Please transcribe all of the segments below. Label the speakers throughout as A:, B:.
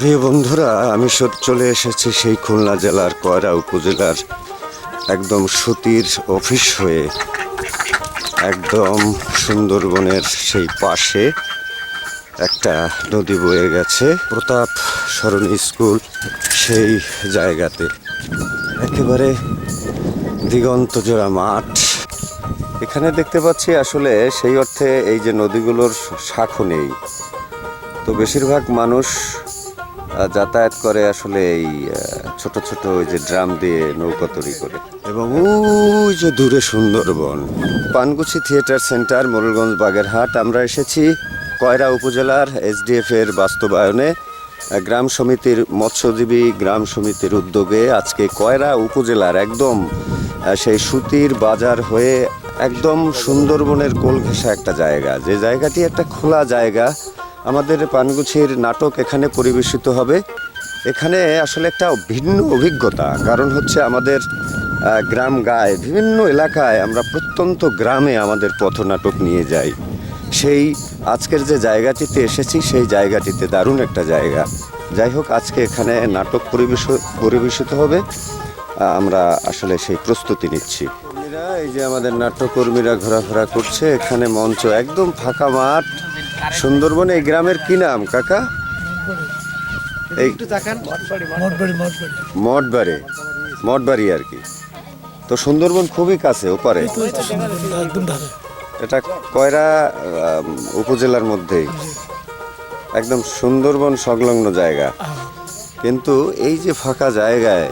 A: প্রিয় বন্ধুরা, আমি চলে এসেছি সেই খুলনা জেলার কয়রা উপজেলার একদম সুতির অফিস হয়ে, একদম সুন্দরবনের সেই পাশে একটা নদী বয়ে গেছে, প্রতাপ সরণী স্কুল সেই জায়গাতে। একেবারে দিগন্ত জোড়া মাঠ। এখানে দেখতে পাচ্ছি আসলে সেই অর্থে এই যে নদীগুলোর শাখও নেই। তো বেশিরভাগ মানুষ যাতায়াত করে আসলে এই ছোট ছোট ওই যে ড্রাম দিয়ে নৌকা তৈরি করে। এবং ওই যে দূরে সুন্দরবন পানগুছি থিয়েটার সেন্টার, মোরলগঞ্জ বাগেরহাট, আমরা এসেছি কয়রা উপজেলার এসডিএফ এর বাস্তবায়নে। গ্রাম সমিতির মৎস্যজীবী গ্রাম সমিতির উদ্যোগে আজকে কয়রা উপজেলার একদম সেই সুতির বাজার হয়ে একদম সুন্দরবনের কোল ঘেঁষা একটা জায়গা। যে জায়গাটি একটা খোলা জায়গা আমাদের পানগুছির নাটক এখানে পরিবেশিত হবে। এখানে আসলে একটা ভিন্ন অভিজ্ঞতা, কারণ হচ্ছে আমাদের গ্রাম গায়ে, বিভিন্ন এলাকায় আমরা প্রত্যন্ত গ্রামে আমাদের পথনাটক নিয়ে যাই। সেই আজকের যে জায়গাটিতে এসেছি, সেই জায়গাটিতে দারুণ একটা জায়গা। যাই হোক, আজকে এখানে নাটক পরিবেশ পরিবেশিত হবে। আমরা আসলে সেই প্রস্তুতি নিচ্ছি। এই যে আমাদের নাট্যকর্মীরা ঘোরাফেরা করছে, এখানে মঞ্চ একদম ফাঁকা মাঠ। সুন্দরবন এই গ্রামের কি নাম কাকা? এই
B: মঠবাড়ি মঠবাড়ি।
A: আর কি। তো সুন্দরবন খুবই কাছে ওপারে? এটা কয়রা উপজেলার মধ্যেই? একদম সুন্দরবন সংলগ্ন জায়গা। কিন্তু এই যে ফাঁকা জায়গায়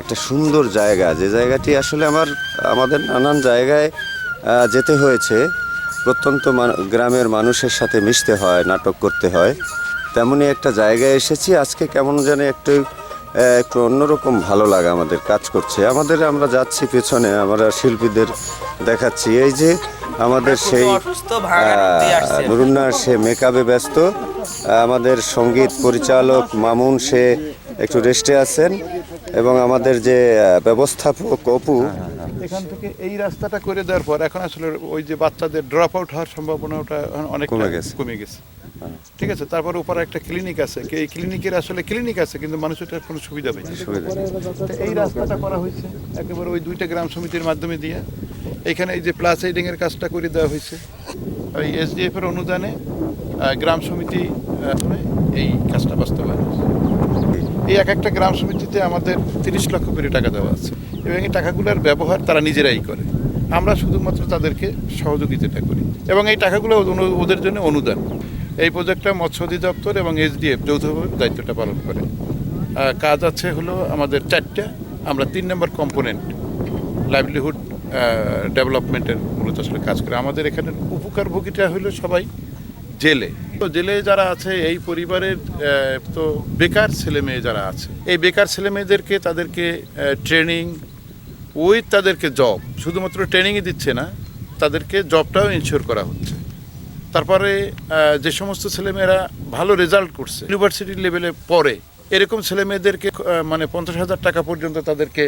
A: একটা সুন্দর জায়গা যে জায়গাটি আসলে আমার আমাদের নানান জায়গায় যেতে হয়েছে প্রত্যন্ত গ্রামের মানুষের সাথে মিশতে হয় নাটক করতে হয়। তেমনই একটা জায়গায় এসেছি আজকে কেমন যেন একটু একটু অন্যরকম ভালো লাগা আমাদের কাজ করছে। আমাদের আমরা যাচ্ছি পেছনে আমরা শিল্পীদের দেখাচ্ছি। এই যে আমাদের সেই। নুরুন্না সে মেকআপে ব্যস্ত। আমাদের সংগীত পরিচালক মামুন সে একটু রেস্টে আছেন। এবং আমাদের যে ব্যবস্থাপক অপু
C: এখান থেকে এই রাস্তাটা করে দেওয়ার পর এখন আসলে ওই যে বাচ্চাদের ড্রপ আউট হওয়ার সম্ভাবনাটা অনেক
A: কমে গেছে।
C: কমে গেছে। ঠিক আছে তারপর উপরে একটা ক্লিনিক আছে। এই ক্লিনিকের আসলে ক্লিনিক আছে কিন্তু মানুষের কোনো সুবিধা
A: নেই।
C: এই রাস্তাটা করা হয়েছে একেবারে ওই দুইটা গ্রাম সমিতির মাধ্যমে দিয়ে। এখানে এই যে প্লাস এইডিং এর কাজটা করে দেওয়া হয়েছে। ওই এসডিএফ এর অনুদানে গ্রাম সমিতি এই কাজটা বাস্তবায়ন হয়েছে। এই এক একটা গ্রাম সমিতিতে আমাদের তিরিশ লক্ষ কোটি টাকা দেওয়া আছে। এবং এই টাকাগুলোর ব্যবহার তারা নিজেরাই করে। আমরা শুধুমাত্র তাদেরকে সহযোগিতাটা করি। এবং এই টাকাগুলো ওদ- ওদের জন্য অনুদান। এই প্রজেক্টটা মৎস্য অধিদপ্তর এবং এসডিএফ যৌথভাবে দায়িত্বটা পালন করে। কাজ আছে হলো আমাদের চারটা। আমরা তিন নম্বর কম্পোনেন্ট লাইভলিহুড ডেভেলপমেন্টের মূলত আসলে কাজ করে। আমাদের এখানে উপকারভোগীটা হলো সবাই জেলে। তো জেলে যারা আছে এই পরিবারের তো বেকার ছেলে মেয়ে যারা আছে এই বেকার ছেলে মেয়েদেরকে তাদেরকে ট্রেনিং উইথ তাদেরকে জব শুধুমাত্র ট্রেনিংই দিচ্ছে না তাদেরকে জবটাও ইনশিওর করা হচ্ছে। তারপরে যে সমস্ত ছেলেমেয়েরা ভালো রেজাল্ট করছে ইউনিভার্সিটি লেভেলে পড়ে এরকম ছেলে মেয়েদেরকে মানে পঞ্চাশ হাজার টাকা পর্যন্ত তাদেরকে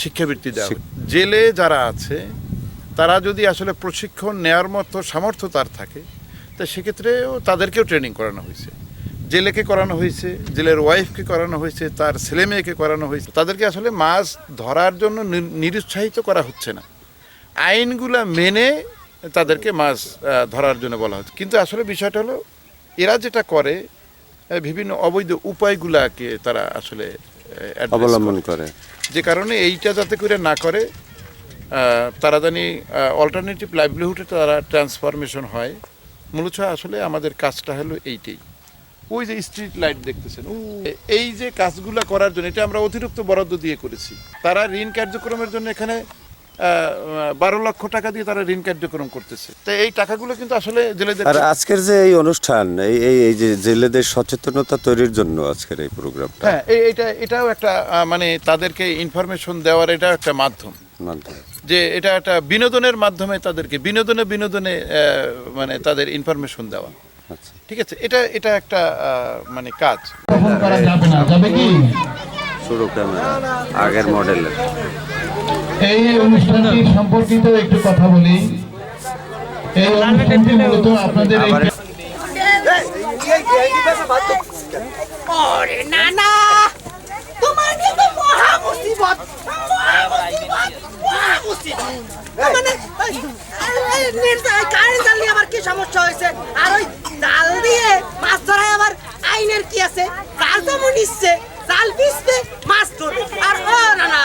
C: শিক্ষাবৃত্তি দেওয়া জেলে যারা আছে তারা যদি আসলে প্রশিক্ষণ নেওয়ার মতো সামর্থ্য তার থাকে তা সেক্ষেত্রেও তাদেরকেও ট্রেনিং করানো হয়েছে। জেলেকে করানো হয়েছে জেলের ওয়াইফকে করানো হয়েছে তার ছেলে মেয়েকে করানো হয়েছে। তাদেরকে আসলে মাছ ধরার জন্য নিরুৎসাহিত করা হচ্ছে না। আইনগুলা মেনে তাদেরকে মাছ ধরার জন্য বলা হচ্ছে। কিন্তু আসলে বিষয়টা হলো এরা যেটা করে বিভিন্ন অবৈধ উপায়গুলাকে তারা আসলে
A: অবলম্বন।
C: করে। যে কারণে এইটা যাতে করে না করে তারা জানি অল্টারনেটিভ লাইভলিহুডে তারা ট্রান্সফরমেশন হয়। মূলত আসলে আমাদের কাজটা হলো এইটাই। ওই যে স্ট্রিট লাইট দেখতেছেন এই যে কাজগুলো করার জন্য এটা আমরা অতিরিক্ত বরাদ্দ দিয়ে করেছি। তারা ঋণ কার্যক্রমের জন্য এখানে বারো লক্ষ টাকা দিয়ে তারা ঋণ কার্যক্রম করতেছে। তো এই টাকাগুলো কিন্তু আসলে জেলেদের
A: আর আজকের যে এই অনুষ্ঠান এই এই যে জেলেদের সচেতনতা তৈরির জন্য আজকের এই প্রোগ্রামটা।
C: হ্যাঁ এই- এটা এটাও একটা মানে তাদেরকে ইনফরমেশন দেওয়ার এটা একটা মাধ্যম।
A: মাধ্যমে।
C: যে এটা একটা বিনোদনের মাধ্যমে তাদেরকে বিনোদনে বিনোদনে মানে তাদের ইনফরমেশন দেওয়া।
A: আচ্ছা।
C: ঠিক আছে? এটা এটা একটা মানে কাজ।
D: গ্রহণ করা যাবে না যাবে কি?
A: শুরু ক্যামেরা আগের মডেলের।
D: এই অনুষ্ঠানটি সম্পর্কিত একটু কথা বলি। এই অনুষ্ঠানটি মূলত আপনাদের এই
E: ওরে না না তোমার কিন্তু মহা মুসিবত মহা মুসিবত মহা মুসিবত। মানে ওই, এই, এই, নির্জা- কারেন্ট জাল দিয়ে আবার কি সমস্যা হয়েছে? আর ওই জাল দিয়ে মাছ ধরায় আবার আইনের কি আছে? জাল যেমন নিচ্ছে জাল বিছবে মাছ ধরবে। আর ও না না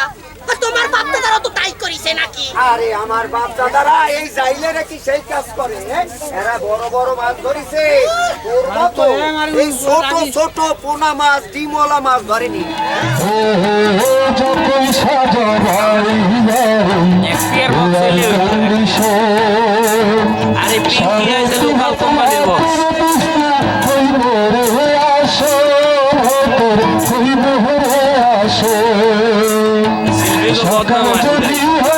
E: তোমার বাপ দাদারা তো তাই করিছে নাকি?
F: আরে আমার বাপ দাদারা এই জাইলে কি সেই কাজ করে? এরা বড় বড় মাছ ধরিছে। তোর মতো এই ছোট ছোট পোনা মাছ ডিমলা মাছ ধরেনি।
D: আসো
G: আসে সকাল আছে